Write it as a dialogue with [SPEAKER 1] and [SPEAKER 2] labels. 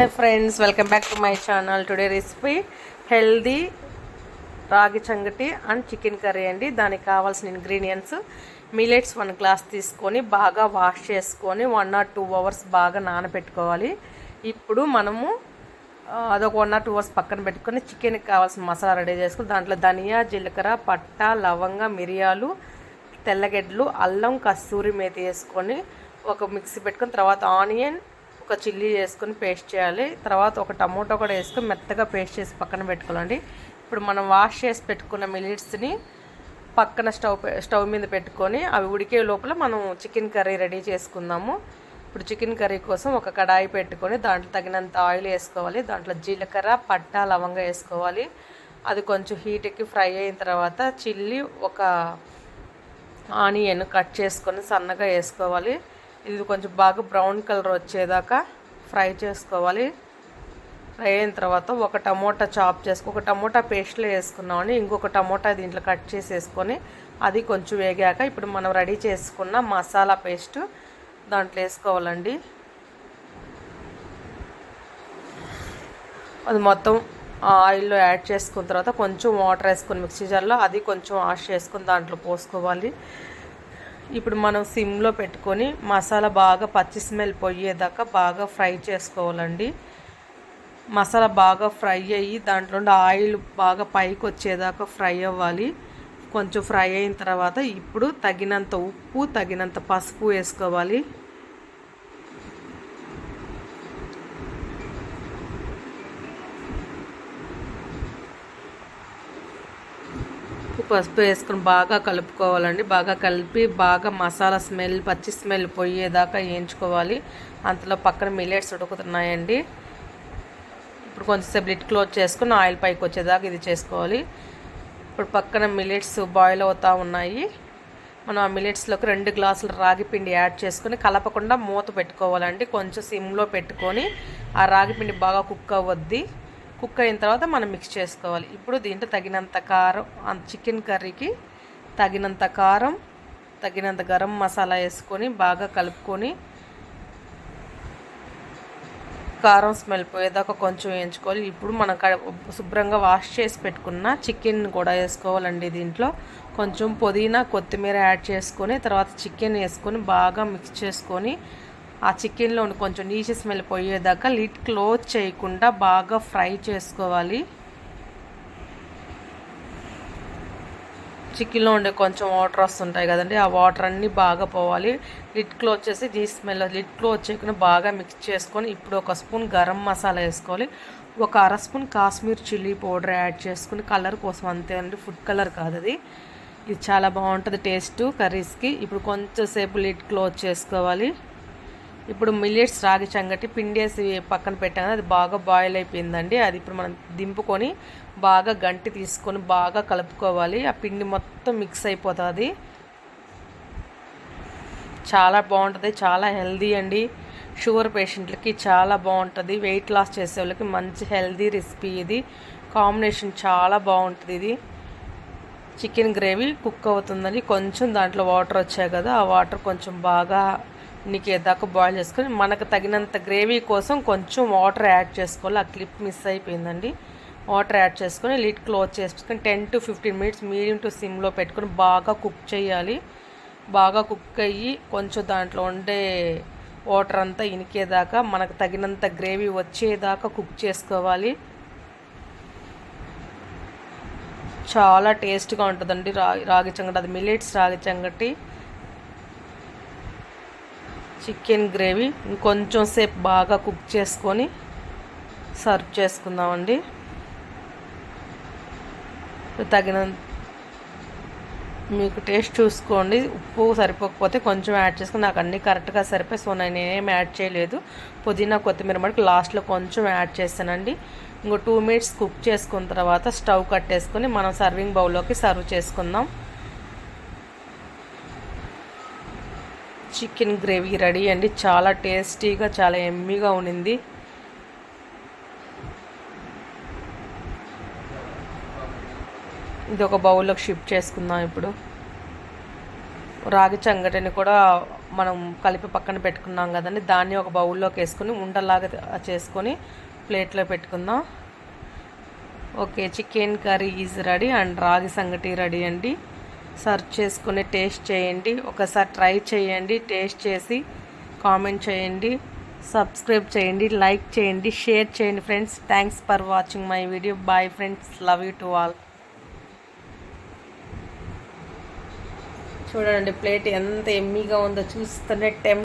[SPEAKER 1] Hi friends welcome back to my channel today recipe healthy ragi changati and chicken curry అండి. దానికి కావాల్సిన ingredients millets one glass తీసుకొని బాగా wash చేసుకొని one or two hours బాగా నానబెట్టుకోవాలి. ఇప్పుడు మనము అదొక వన్ ఆర్ టూ అవర్స్ పక్కన పెట్టుకొని చికెన్కి కావాల్సిన మసాలా రెడీ చేసుకొని దాంట్లో ధనియా జీలకర్ర పట్ట లవంగ మిరియాలు తెల్లగడ్డలు అల్లం కస్తూరి మేతి వేసుకొని ఒక మిక్సీ పెట్టుకొని తర్వాత ఆనియన్ ఒక చిల్లీ వేసుకొని పేస్ట్ చేయాలి. తర్వాత ఒక టమోటో కూడా వేసుకొని మెత్తగా పేస్ట్ చేసి పక్కన పెట్టుకోవాలండి. ఇప్పుడు మనం వాష్ చేసి పెట్టుకున్న మిలిట్స్ని పక్కన స్టవ్ స్టవ్ మీద పెట్టుకొని అవి ఉడికే లోపల మనం చికెన్ కర్రీ రెడీ చేసుకుందాము. ఇప్పుడు చికెన్ కర్రీ కోసం ఒక కడాయి పెట్టుకొని దాంట్లో తగినంత ఆయిల్ వేసుకోవాలి. దాంట్లో జీలకర్ర పట్ట లవంగా వేసుకోవాలి. అది కొంచెం హీట్ ఎక్కి ఫ్రై అయిన తర్వాత చిల్లీ ఒక ఆనియన్ కట్ చేసుకొని సన్నగా వేసుకోవాలి. ఇది కొంచెం బాగా బ్రౌన్ కలర్ వచ్చేదాకా ఫ్రై చేసుకోవాలి. ఫ్రై అయిన తర్వాత ఒక టమోటా చాప్ చేసుకు ఒక టమోటా పేస్ట్లో వేసుకున్నామని ఇంకొక టమోటా దీంట్లో కట్ చేసేసుకొని అది కొంచెం వేగాక ఇప్పుడు మనం రెడీ చేసుకున్న మసాలా పేస్ట్ దాంట్లో వేసుకోవాలండి. అది మొత్తం ఆయిల్లో యాడ్ చేసుకున్న తర్వాత కొంచెం వాటర్ వేసుకొని మిక్సీ జార్లో అది కొంచెం వాష్ చేసుకుని దాంట్లో పోసుకోవాలి. ఇప్పుడు మనం సిమ్లో పెట్టుకొని మసాలా బాగా పచ్చి స్మెల్ పోయేదాకా బాగా ఫ్రై చేసుకోవాలండి. మసాలా బాగా ఫ్రై అయ్యి దాంట్లో ఆయిల్ బాగా పైకి వచ్చేదాకా ఫ్రై అవ్వాలి. కొంచెం ఫ్రై అయిన తర్వాత ఇప్పుడు తగినంత ఉప్పు తగినంత పసుపు వేసుకోవాలి. పసుపు వేసుకొని బాగా కలుపుకోవాలండి. బాగా కలిపి బాగా మసాలా స్మెల్ పచ్చి స్మెల్ పోయేదాకా వేయించుకోవాలి. అంతలో పక్కన మిల్లెట్స్ ఉడుకుతున్నాయండి. ఇప్పుడు కొంచెంసేపు లిట్ క్లోజ్ చేసుకుని ఆయిల్ పైకి వచ్చేదాకా ఇది చేసుకోవాలి. ఇప్పుడు పక్కన మిల్లెట్స్ బాయిల్ అవుతూ ఉన్నాయి. మనం ఆ మిల్లెట్స్లోకి రెండు గ్లాసులు రాగి పిండి యాడ్ చేసుకొని కలపకుండా మూత పెట్టుకోవాలండి. కొంచెం సిమ్లో పెట్టుకొని ఆ రాగి పిండి బాగా కుక్ అవ్వద్ది. కుక్ అయిన తర్వాత మనం మిక్స్ చేసుకోవాలి. ఇప్పుడు దీంట్లో తగినంత కారం చికెన్ కర్రీకి తగినంత కారం తగినంత గరం మసాలా వేసుకొని బాగా కలుపుకొని కారం స్మెల్ పోయేదాకా కొంచెం వేయించుకోవాలి. ఇప్పుడు మనం శుభ్రంగా వాష్ చేసి పెట్టుకున్న చికెన్ కూడా వేసుకోవాలండి దీంట్లో. కొంచెం పుదీనా కొత్తిమీర యాడ్ చేసుకొని తర్వాత చికెన్ వేసుకొని బాగా మిక్స్ చేసుకొని ఆ చికెన్లో కొంచెం నీచు స్మెల్ పోయేదాకా లిడ్ క్లోజ్ చేయకుండా బాగా ఫ్రై చేసుకోవాలి. చికెన్లో ఉండే కొంచెం వాటర్ వస్తుంటాయి కదండి ఆ వాటర్ అన్నీ బాగా పోవాలి. లిడ్ క్లోజ్ చేసి ఈ స్మెల్ లిడ్ క్లోజ్ చేయకుండా బాగా మిక్స్ చేసుకొని ఇప్పుడు ఒక స్పూన్ గరం మసాలా వేసుకోవాలి. ఒక అర spoon Kashmir chilli powder add చేసుకుని కలర్ కోసం అంతే అండి ఫుడ్ కలర్ కాదు అది. ఇది చాలా బాగుంటుంది టేస్ట్ కర్రీస్కి. ఇప్పుడు కొంచెంసేపు లిడ్ క్లోజ్ చేసుకోవాలి. ఇప్పుడు మిల్లెట్స్ రాగి సంగటి పిండేసి పక్కన పెట్టాను. అది బాగా బాయిల్ అయిపోయిందండి. అది ఇప్పుడు మనం దింపుకొని బాగా గంటి తీసుకొని బాగా కలుపుకోవాలి. ఆ పిండి మొత్తం మిక్స్ అయిపోతుంది. చాలా బాగుంటుంది. చాలా హెల్దీ అండి. షుగర్ పేషెంట్లకి చాలా బాగుంటుంది. వెయిట్ లాస్ చేసే వాళ్ళకి మంచి హెల్దీ రెసిపీ ఇది. కాంబినేషన్ చాలా బాగుంటుంది ఇది. చికెన్ గ్రేవీ కుక్ అవుతుందని కొంచెం దాంట్లో వాటర్ వచ్చాయి కదా ఆ వాటర్ కొంచెం బాగా నీకేదాకా బాయిల్ చేసుకొని మనకు తగినంత గ్రేవీ కోసం కొంచెం వాటర్ యాడ్ చేసుకోవాలి. ఆ క్లిప్ మిస్ అయిపోయిందండి. వాటర్ యాడ్ చేసుకొని లిడ్ క్లోజ్ చేసుకొని ten to fifteen minutes medium to సిమ్లో పెట్టుకొని బాగా కుక్ చేయాలి. బాగా కుక్ అయ్యి కొంచెం దాంట్లో ఉండే వాటర్ అంతా ఇనికేదాకా మనకు తగినంత గ్రేవీ వచ్చేదాకా కుక్ చేసుకోవాలి. చాలా టేస్ట్గా ఉంటుందండి రా రాగి సంగటి. అది మిల్లెట్స్ రాగి సంగటి. చికెన్ గ్రేవీ ఇంకొంచెం సేపు బాగా కుక్ చేసుకొని సర్వ్ చేసుకుందామండి. తగినంత మీకు టేస్ట్ చూసుకోండి. ఉప్పు సరిపోకపోతే కొంచెం యాడ్ చేసుకుని నాకు అన్నీ కరెక్ట్గా సరిపోయి సో నేను ఏం యాడ్ చేయలేదు. పుదీనా కొత్తిమీర మటుకు లాస్ట్లో కొంచెం యాడ్ చేస్తానండి. ఇంకో టూ మినిట్స్ కుక్ చేసుకున్న తర్వాత స్టవ్ కట్టేసుకొని మనం సర్వింగ్ బౌల్లోకి సర్వ్ చేసుకుందాం. చికెన్ గ్రేవీ రెడీ అండి. చాలా టేస్టీగా చాలా ఎమ్మీగా ఉండింది ఇది ఒక బౌల్లోకి షిఫ్ట్ చేసుకుందాం ఇప్పుడు. రాగి చంగటిని కూడా మనం కలిపి పక్కన పెట్టుకున్నాం కదండి. దాన్ని ఒక బౌల్లోకి వేసుకొని ఉండలాగా చేసుకొని ప్లేట్లో పెట్టుకుందాం. Okay chicken curry is ready and ragi sangati ready అండి. సర్వ్ చేసుకుని టేస్ట్ చేయండి. ఒకసారి ట్రై చేయండి. టేస్ట్ చేసి కామెంట్ చేయండి. సబ్స్క్రైబ్ చేయండి. లైక్ చేయండి. షేర్ చేయండి friends. Thanks for watching my video. Bye friends. Love you to all. చూడండి ప్లేట్ ఎంత ఎమ్మీగా ఉందో. చూస్తేనే టెం